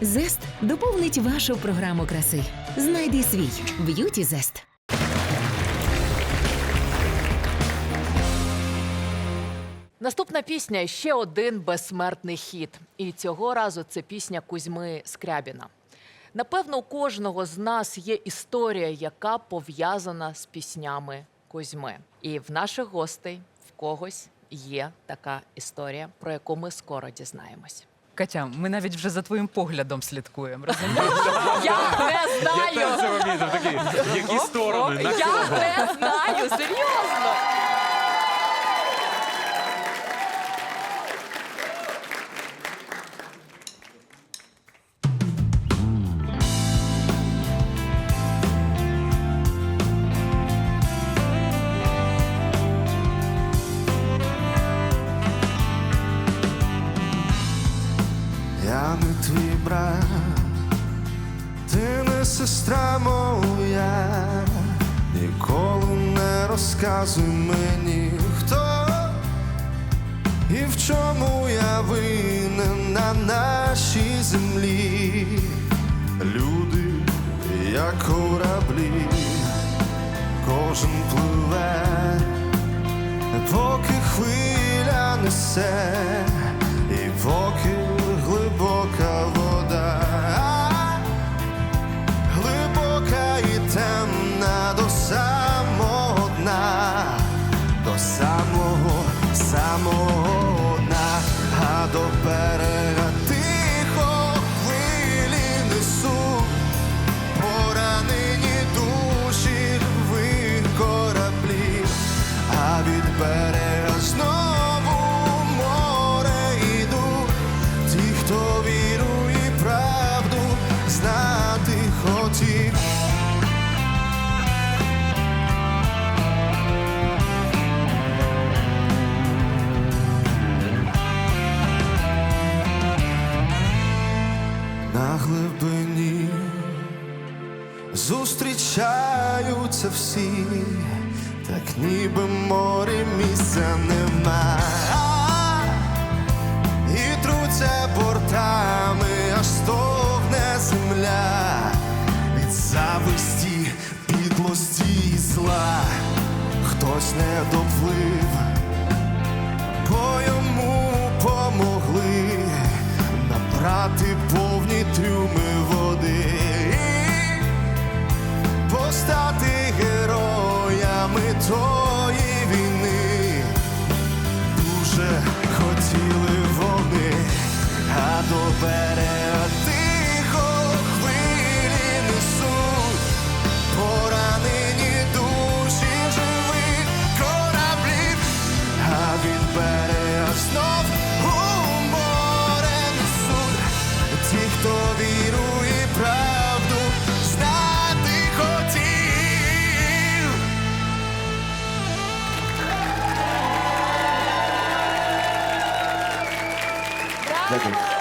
Зест доповнить вашу програму краси. Знайди свій б'юті зест. Наступна пісня ще один безсмертний хіт. І цього разу це пісня Кузьми Скрябіна. Напевно, у кожного з нас є історія, яка пов'язана з піснями Кузьми. І в наших гостей в когось є така історія, про яку ми скоро дізнаємось. Катя, ми навіть вже за твоїм поглядом слідкуємо. Розумієш? Я не Я теж знаю! це помітив, такий, які сторони, на Я кого? не знаю, серйозно! Сестра моя, ніколи не розказуй мені, хто і в чому я винен на нашій землі. Люди, як кораблі, кожен пливе, поки хвиля несе, до берега. Тихо хвилі несуть поранені душі живих кораблів, а від берега знову море йдуть ті, хто віру і правду знати хотів. На глибині зустрічаються всі, так ніби морі місця нема. Хто вірує правду знати хотів. Дякую.